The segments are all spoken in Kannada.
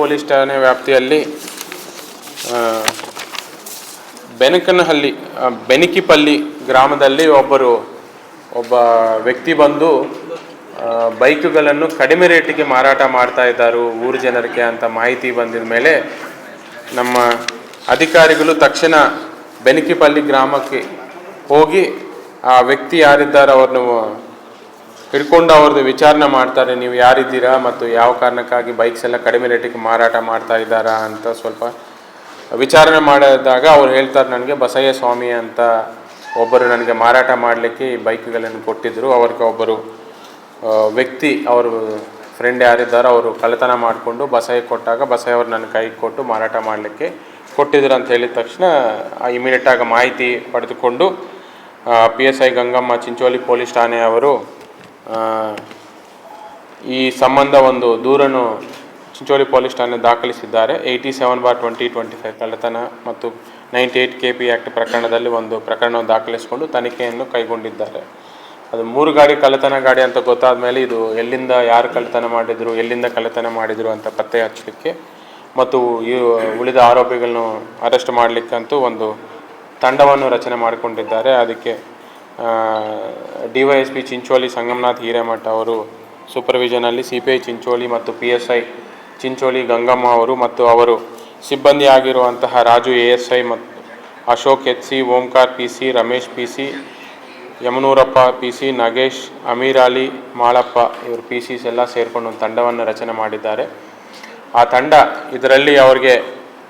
ಪೊಲೀಸ್ ಠಾಣೆ ವ್ಯಾಪ್ತಿಯಲ್ಲಿ ಬೆನಕನಹಳ್ಳಿ ಬೆನಕಿಪಲ್ಲಿ ಗ್ರಾಮದಲ್ಲಿ ಒಬ್ಬರು, ಒಬ್ಬ ವ್ಯಕ್ತಿ ಬಂದು ಬೈಕುಗಳನ್ನು ಕಡಿಮೆ ರೇಟಿಗೆ ಮಾರಾಟ ಮಾಡ್ತಾ ಇದ್ದಾರೆ, ಊರು ಜನರಿಗೆ ಅಂತ ಮಾಹಿತಿ ಬಂದಿದ ಮೇಲೆ ನಮ್ಮ ಅಧಿಕಾರಿಗಳು ತಕ್ಷಣ ಬೆನಕಿಪಲ್ಲಿ ಗ್ರಾಮಕ್ಕೆ ಹೋಗಿ ಆ ವ್ಯಕ್ತಿ ಯಾರಿದ್ದಾರೆ ಅವ್ರನ್ನು ಹಿಡ್ಕೊಂಡು ಅವ್ರದ್ದು ವಿಚಾರಣೆ ಮಾಡ್ತಾರೆ ನೀವು ಯಾರಿದ್ದೀರಾ ಮತ್ತು ಯಾವ ಕಾರಣಕ್ಕಾಗಿ ಬೈಕ್ಸ್ ಎಲ್ಲ ಕಡಿಮೆ ರೇಟಿಗೆ ಮಾರಾಟ ಮಾಡ್ತಾ ಇದ್ದಾರಾ ಅಂತ ಸ್ವಲ್ಪ ವಿಚಾರಣೆ ಮಾಡಿದಾಗ ಅವ್ರು ಹೇಳ್ತಾರೆ ನನಗೆ ಬಸಯ್ಯ ಸ್ವಾಮಿ ಅಂತ ಒಬ್ಬರು ನನಗೆ ಮಾರಾಟ ಮಾಡಲಿಕ್ಕೆ ಈ ಬೈಕ್ಗಳನ್ನು ಕೊಟ್ಟಿದ್ದರು ಅವ್ರಿಗೆ ಒಬ್ಬರು ವ್ಯಕ್ತಿ ಅವರು ಫ್ರೆಂಡ್ ಯಾರಿದ್ದಾರೋ ಅವರು ಕಳ್ಳತನ ಮಾಡಿಕೊಂಡು ಬಸಯ್ಯ ಕೊಟ್ಟಾಗ ಬಸಯ್ಯ ಅವರು ನನ್ನ ಕೈಗೆ ಕೊಟ್ಟು ಮಾರಾಟ ಮಾಡಲಿಕ್ಕೆ ಕೊಟ್ಟಿದ್ರು ಅಂತ ಹೇಳಿದ ತಕ್ಷಣ ಇಮಿಡಿಯೇಟಾಗಿ ಮಾಹಿತಿ ಪಡೆದುಕೊಂಡು P S I Gangamma Chincholi police ಠಾಣೆಯವರು ಆ, ಈ ಸಂಬಂಧ ಒಂದು ದೂರನ್ನು ಚಿಂಚೋಳಿ ಪೊಲೀಸ್ ಠಾಣೆ ದಾಖಲಿಸಿದ್ದಾರೆ. Eighty seven bar twenty twenty five ಕಳ್ಳತನ ಮತ್ತು ninety eight K P act ಪ್ರಕರಣದಲ್ಲಿ ಒಂದು ಪ್ರಕರಣವನ್ನು ದಾಖಲಿಸಿಕೊಂಡು ತನಿಖೆಯನ್ನು ಕೈಗೊಂಡಿದ್ದಾರೆ. ಅದು ಮೂರು ಗಾಡಿ ಕಳ್ಳತನ ಗಾಡಿ ಅಂತ ಗೊತ್ತಾದ ಮೇಲೆ ಇದು ಎಲ್ಲಿಂದ ಯಾರು ಕಳ್ಳತನ ಮಾಡಿದರು, ಎಲ್ಲಿಂದ ಕಳ್ಳತನ ಮಾಡಿದರು ಅಂತ ಪತ್ತೆ ಹಚ್ಚಲಿಕ್ಕೆ ಮತ್ತು ಈ ಉಳಿದ ಆರೋಪಿಗಳನ್ನು ಅರೆಸ್ಟ್ ಮಾಡಲಿಕ್ಕಂತೂ ಒಂದು ತಂಡವನ್ನು ರಚನೆ ಮಾಡಿಕೊಂಡಿದ್ದಾರೆ. ಅದಕ್ಕೆ D Y S P Chincholi Sangamnath Hiremath ಅವರು ಸೂಪರ್ವಿಷನಲ್ಲಿ ಸಿ ಪಿ ಐ ಚಿಂಚೋಳಿ ಮತ್ತು P S I Chincholi Gangamma ಅವರು ಮತ್ತು ಅವರು ಸಿಬ್ಬಂದಿ ಆಗಿರುವಂತಹ ರಾಜು ಎ ಎಸ್ ಐ ಮತ್ತು Ashok H C, Omkar P C, Ramesh P C, Yamanurappa P C, Nagesh, Amir Ali, Malappa ಇವರು ಪಿ ಸಿಸ್ ಎಲ್ಲ ಸೇರಿಕೊಂಡು ಒಂದು ತಂಡವನ್ನು ರಚನೆ ಮಾಡಿದ್ದಾರೆ. ಆ ತಂಡ ಇದರಲ್ಲಿ ಅವರಿಗೆ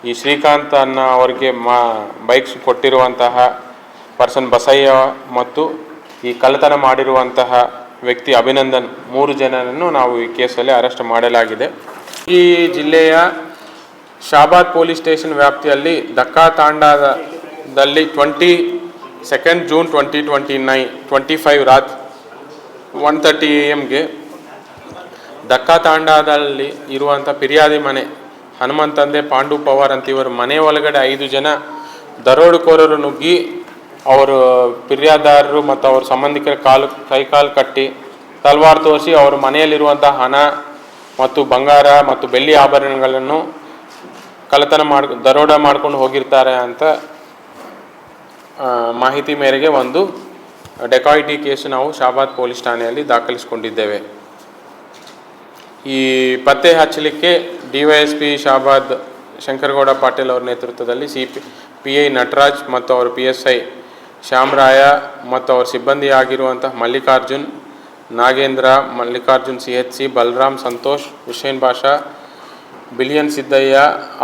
ಈ ಶ್ರೀಕಾಂತ್ ಅನ್ನೋ ಅವರಿಗೆ ಮಾ ಬೈಕ್ಸ್ ಕೊಟ್ಟಿರುವಂತಹ ಪರ್ಸನ್ ಬಸಯ್ಯ ಮತ್ತು ಈ ಕಳ್ಳತನ ಮಾಡಿರುವಂತಹ ವ್ಯಕ್ತಿ ಅಭಿನಂದನ್ ಮೂರು ಜನರನ್ನು ನಾವು ಈ ಕೇಸಲ್ಲಿ ಅರೆಸ್ಟ್ ಮಾಡಲಾಗಿದೆ. ಈ ಜಿಲ್ಲೆಯ ಶಾಬಾದ್ ಪೊಲೀಸ್ ಸ್ಟೇಷನ್ ವ್ಯಾಪ್ತಿಯಲ್ಲಿ Dakka ತಾಂಡದಲ್ಲಿ twenty second June twenty twenty nine, twenty five Rath one thirty A ಎಮ್ಗೆ ದಕ್ಕಾ ತಾಂಡಾದಲ್ಲಿ ಇರುವಂಥ ಪಿರಿಯಾದಿ ಮನೆ, ಹನುಮಂತಂದೆ ಪಾಂಡು ಪವಾರ್ ಅಂತ ಇವರು ಮನೆ ಒಳಗಡೆ ಐದು ಜನ ದರೋಡುಕೋರರು ನುಗ್ಗಿ ಅವರು ಫಿರ್ಯಾದಾರರು ಮತ್ತು ಅವ್ರ ಸಂಬಂಧಿಕರ ಕಾಲು, ಕೈಕಾಲು ಕಟ್ಟಿ ತಲ್ವಾರ್ ತೋರಿಸಿ ಅವ್ರ ಮನೆಯಲ್ಲಿರುವಂಥ ಹಣ ಮತ್ತು ಬಂಗಾರ ಮತ್ತು ಬೆಳ್ಳಿ ಆಭರಣಗಳನ್ನು ಕಳ್ಳತನ ಮಾಡ್, ದರೋಡ ಮಾಡ್ಕೊಂಡು ಹೋಗಿರ್ತಾರೆ ಅಂತ ಮಾಹಿತಿ ಮೇರೆಗೆ ಒಂದು ಡೆಕಾಯಿಟಿ ಕೇಸ್ ನಾವು ಶಾಬಾದ್ ಪೊಲೀಸ್ ಠಾಣೆಯಲ್ಲಿ ದಾಖಲಿಸಿಕೊಂಡಿದ್ದೇವೆ. ಈ ಪತ್ತೆ ಹಚ್ಚಲಿಕ್ಕೆ D Y S P Shahabad Shankaragowda Patil ಅವರ ನೇತೃತ್ವದಲ್ಲಿ ಸಿ ಪಿ ಐ ನಟರಾಜ್ ಮತ್ತು ಅವರ ಪಿ ಎಸ್ ಐ ಶ್ಯಾಮರಾಯ ಮತ್ತು ಅವರ ಸಿಬ್ಬಂದಿ ಆಗಿರುವಂಥ Mallikarjun, Nagendra, Mallikarjun C H C Balaram Santosh, Hussain Basha, billion Siddaiah,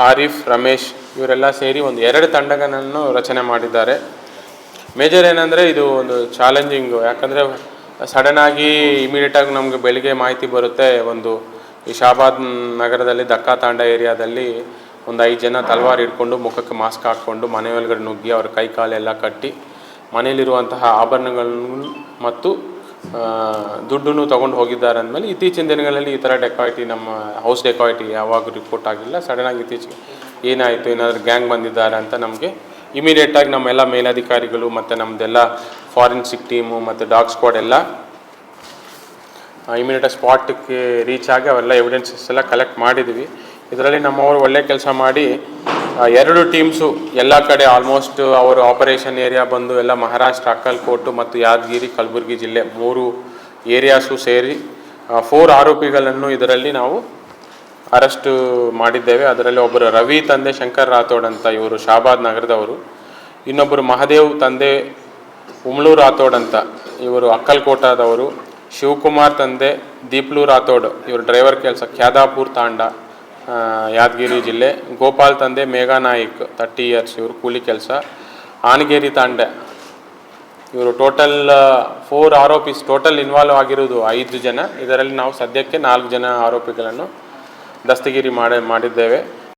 Arif, Ramesh ಇವರೆಲ್ಲ ಸೇರಿ ಒಂದು ಎರಡು ತಂಡಗಳನ್ನು ರಚನೆ ಮಾಡಿದ್ದಾರೆ. ಮೇಜರ್ ಏನಂದರೆ ಇದು ಒಂದು ಚಾಲೆಂಜಿಂಗು. ಯಾಕಂದರೆ ಸಡನ್ನಾಗಿ ಇಮಿಡಿಯೇಟಾಗಿ ನಮಗೆ ಬೆಳಿಗ್ಗೆ ಮಾಹಿತಿ ಬರುತ್ತೆ ಒಂದು ಈ ಶಾಬಾದ್ ನಗರದಲ್ಲಿ ದಕ್ಕಾ ತಾಂಡ ಏರಿಯಾದಲ್ಲಿ ಒಂದು ಐದು ಜನ ತಲವಾರು ಹಿಡ್ಕೊಂಡು ಮುಖಕ್ಕೆ ಮಾಸ್ಕ್ ಹಾಕ್ಕೊಂಡು ಮನೆ ಒಳಗಡೆ ನುಗ್ಗಿ ಅವ್ರ ಕೈ ಕಾಲೆಲ್ಲ ಕಟ್ಟಿ ಮನೆಯಲ್ಲಿರುವಂತಹ ಆಭರಣಗಳನ್ನು ಮತ್ತು ದುಡ್ಡನ್ನು ತೊಗೊಂಡು ಹೋಗಿದ್ದಾರೆ ಅಂದಮೇಲೆ ಇತ್ತೀಚಿನ ದಿನಗಳಲ್ಲಿ ಈ ಥರ ಡೆಕಾಯಿಟಿ ನಮ್ಮ ಹೌಸ್ ಡೆಕಾಯಿಟಿ ಯಾವಾಗ ರಿಪೋರ್ಟ್ ಆಗಿಲ್ಲ. ಸಡನ್ನಾಗಿ ಇತ್ತೀಚೆಗೆ ಏನಾಯಿತು, ಏನಾದರೂ ಗ್ಯಾಂಗ್ ಬಂದಿದ್ದಾರೆ ಅಂತ ನಮಗೆ ಇಮಿಡಿಯೇಟಾಗಿ ನಮ್ಮೆಲ್ಲ ಮೇಲಧಿಕಾರಿಗಳು ಮತ್ತು ನಮ್ಮದೆಲ್ಲ ಫಾರೆನ್ಸಿಕ್ ಟೀಮು ಮತ್ತು ಡಾಗ್ ಸ್ಕ್ವಾಡ್ ಎಲ್ಲ ಇಮಿಡಿಯೇಟಾಗಿ ಸ್ಪಾಟ್ಗೆ ರೀಚ್ ಆಗಿ ಅವೆಲ್ಲ ಎವಿಡೆನ್ಸಸ್ ಎಲ್ಲ ಕಲೆಕ್ಟ್ ಮಾಡಿದ್ವಿ. ಇದರಲ್ಲಿ ನಮ್ಮವರು ಒಳ್ಳೆ ಕೆಲಸ ಮಾಡಿ ಎರಡು ಟೀಮ್ಸು ಎಲ್ಲ ಕಡೆ ಆಲ್ಮೋಸ್ಟ್ ಅವರ ಆಪರೇಷನ್ ಏರಿಯಾ ಬಂದು ಎಲ್ಲ ಮಹಾರಾಷ್ಟ್ರ, ಅಕ್ಕಲ್ಕೋಟು ಮತ್ತು ಯಾದಗಿರಿ, ಕಲಬುರಗಿ ಜಿಲ್ಲೆ ಮೂರು ಏರಿಯಾಸು ಸೇರಿ ಫೋರ್ ಆರೋಪಿಗಳನ್ನು ಇದರಲ್ಲಿ ನಾವು ಅರೆಸ್ಟ್ ಮಾಡಿದ್ದೇವೆ. ಅದರಲ್ಲಿ ಒಬ್ಬರು ರವಿ ತಂದೆ, ಶಂಕರ್ ರಾಥೋಡ್ ಅಂತ ಇವರು, ಶಹಾಬಾದ್ ನಗರದವರು. ಇನ್ನೊಬ್ಬರು ಮಹದೇವ್ ತಂದೆ ಉಮ್ಳೂರು ರಾಥೋಡ್ ಅಂತ ಇವರು ಅಕ್ಕಲ್ಕೋಟದವರು. ಶಿವಕುಮಾರ್ ತಂದೆ, ದೀಪ್ಲು ರಾಥೋಡ್, ಇವರು ಡ್ರೈವರ್ ಕೆಲಸ ಖ್ಯಾದಾಪುರ್ ತಾಂಡ. ಯಾದಗಿರಿ ಜಿಲ್ಲೆ ಗೋಪಾಲ್ ತಂದೆ ಮೇಘಾ ನಾಯಿಕ್ ತರ್ಟಿ ಇಯರ್ಸ್ ಇವರು ಕೂಲಿ ಕೆಲಸ. ಆನಗೇರಿ ತಾಂಡೆ. ಇವರು ಟೋಟಲ್ ಫೋರ್ ಆರೋಪಿಸ್ ಟೋಟಲ್ ಇನ್ವಾಲ್ವ್ ಆಗಿರೋದು ಐದು ಜನ. ಇದರಲ್ಲಿ ನಾವು ಸದ್ಯಕ್ಕೆ ನಾಲ್ಕು ಜನ ಆರೋಪಿಗಳನ್ನು ದಸ್ತಗಿರಿ ಮಾಡಿ ಮಾಡಿದ್ದೇವೆ.